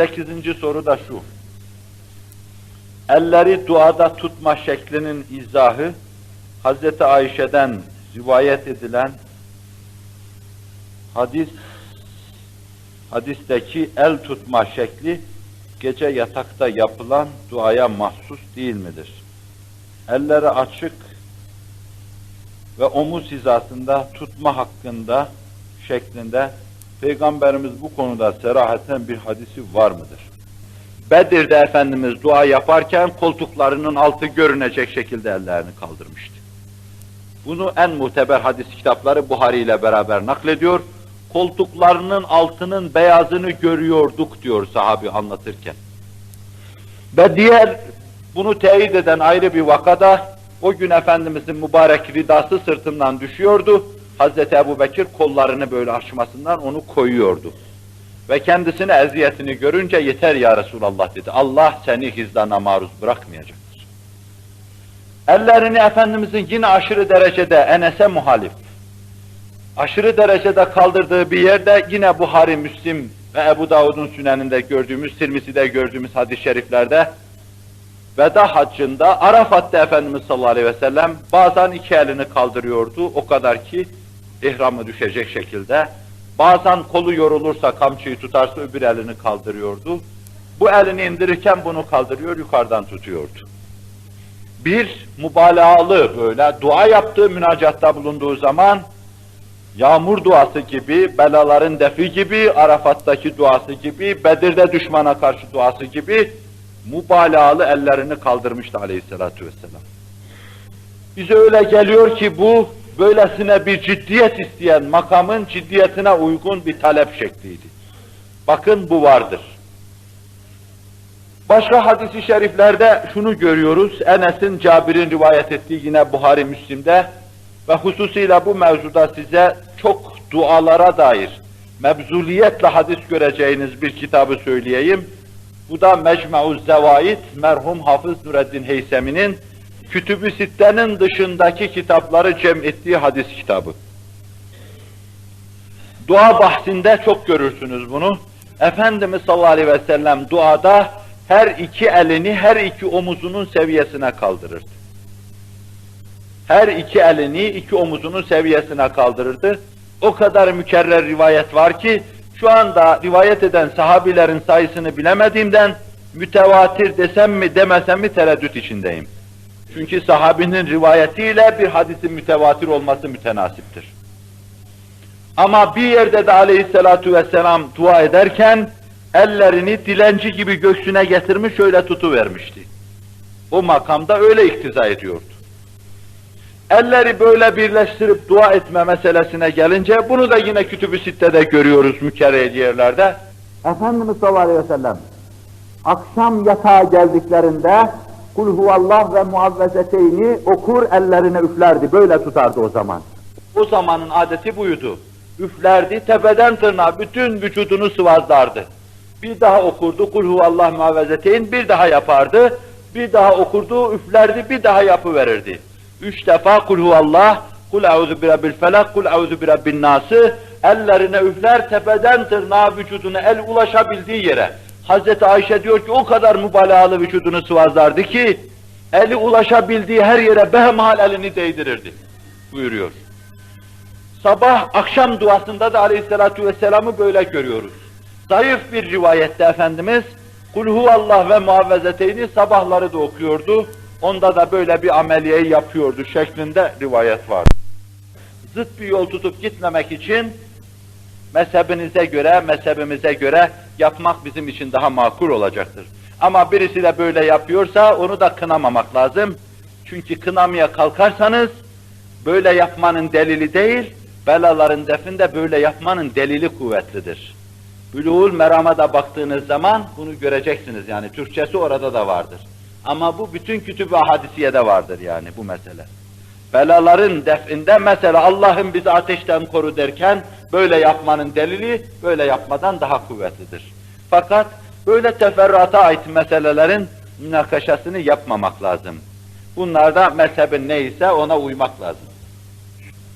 Sekizinci soru da şu. Elleri duada tutma şeklinin izahı, Hazreti Ayşe'den rivayet edilen hadis hadisteki el tutma şekli gece yatakta yapılan duaya mahsus değil midir? Elleri açık ve omuz hizasında tutma hakkında şeklinde Peygamberimiz bu konuda serahaten bir hadisi var mıdır? Bedir'de Efendimiz dua yaparken koltuklarının altı görünecek şekilde ellerini kaldırmıştı. Bunu en muteber hadis kitapları Buhari ile beraber naklediyor. Koltuklarının altının beyazını görüyorduk diyor sahabi anlatırken. Ve diğer bunu teyit eden ayrı bir vakada o gün Efendimizin mübarek ridası sırtından düşüyordu. Hazreti Ebu Bekir kollarını böyle açmasından onu koyuyordu. Ve kendisine eziyetini görünce yeter ya Resulallah dedi. Allah seni hizdana maruz bırakmayacaktır. Ellerini Efendimizin yine aşırı derecede Enes'e muhalif, aşırı derecede kaldırdığı bir yerde yine Buhari, Müslim ve Ebu Davud'un süneninde gördüğümüz, Tirmizi'de gördüğümüz hadis-i şeriflerde veda haccında Arafat'ta Efendimiz sallallahu aleyhi ve sellem bazen iki elini kaldırıyordu o kadar ki ihramı düşecek şekilde. Bazen kolu yorulursa kamçıyı tutarsa öbür elini kaldırıyordu. Bu elini indirirken bunu kaldırıyor yukarıdan tutuyordu. Bir mübalağalı böyle dua yaptığı münacatta bulunduğu zaman yağmur duası gibi, belaların defi gibi, Arafat'taki duası gibi, Bedir'de düşmana karşı duası gibi mübalağalı ellerini kaldırmıştı aleyhissalatu vesselam. Bize öyle geliyor ki bu böylesine bir ciddiyet isteyen makamın ciddiyetine uygun bir talep şekliydi. Bakın bu vardır. Başka hadisi şeriflerde şunu görüyoruz. Enes'in Cabir'in rivayet ettiği yine Buhari Müslim'de ve hususuyla bu mevzuda size çok dualara dair mebzuliyetle hadis göreceğiniz bir kitabı söyleyeyim. Bu da Mecmu'uz Zevaid merhum Hafız Nureddin Heysemi'nin Kütüb-ü Sitte'nin dışındaki kitapları cem ettiği hadis kitabı. Dua bahsinde çok görürsünüz bunu. Efendimiz sallallahu aleyhi ve sellem duada her iki elini her iki omuzunun seviyesine kaldırırdı. Her iki elini iki omuzunun seviyesine kaldırırdı. O kadar mükerrer rivayet var ki şu anda rivayet eden sahabilerin sayısını bilemediğimden mütevatir desem mi demesem mi tereddüt içindeyim. Çünkü sahabinin rivayetiyle bir hadisin mütevatir olması mütenasiptir. Ama bir yerde de aleyhissalatu vesselam dua ederken ellerini dilenci gibi göğsüne getirmiş şöyle tutuvermişti. O makamda öyle iktiza ediyordu. Elleri böyle birleştirip dua etme meselesine gelince bunu da yine Kütüb-ü Sitte'de görüyoruz mükerrer yerlerde. Efendimiz sallallahu aleyhi ve sellem akşam yatağa geldiklerinde Kul huvallah ve muavvezeteyni okur ellerine üflerdi. Böyle tutardı o zaman. O zamanın adeti buydu. Üflerdi, tepeden tırnağa bütün vücudunu sıvazlardı. Bir daha okurdu kul huvallah muavvezeteyn, bir daha yapardı. Bir daha okurdu, üflerdi, bir daha yapıverirdi. Üç defa kul huvallah, kul euzu birabbil felak, kul euzu birabbin nası, ellerine üfler, tepeden tırnağa vücuduna el ulaşabildiği yere, Hazreti Ayşe diyor ki o kadar mübalağalı vücudunu sıvazlardı ki eli ulaşabildiği her yere behemhal elini değdirirdi buyuruyor. Sabah akşam duasında da aleyhissalatu vesselam'ı böyle görüyoruz. Zayıf bir rivayette Efendimiz Kul huvallah ve muavvezeteyni sabahları da okuyordu. Onda da böyle bir ameliyeyi yapıyordu şeklinde rivayet var. Zıt bir yol tutup gitmemek için mezhebinize göre, mezhebimize göre yapmak bizim için daha makul olacaktır. Ama birisi de böyle yapıyorsa onu da kınamamak lazım. Çünkü kınamaya kalkarsanız böyle yapmanın delili değil, belaların definde böyle yapmanın delili kuvvetlidir. Bülûl merama da baktığınız zaman bunu göreceksiniz yani Türkçesi orada da vardır. Ama bu bütün kütüb-i hadisiyede vardır yani bu mesele. Belaların definde mesela Allah'ın bizi ateşten koru derken böyle yapmanın delili böyle yapmadan daha kuvvetlidir. Fakat böyle teferruata ait meselelerin münakaşasını yapmamak lazım. Bunlarda mezhebin neyse ona uymak lazım.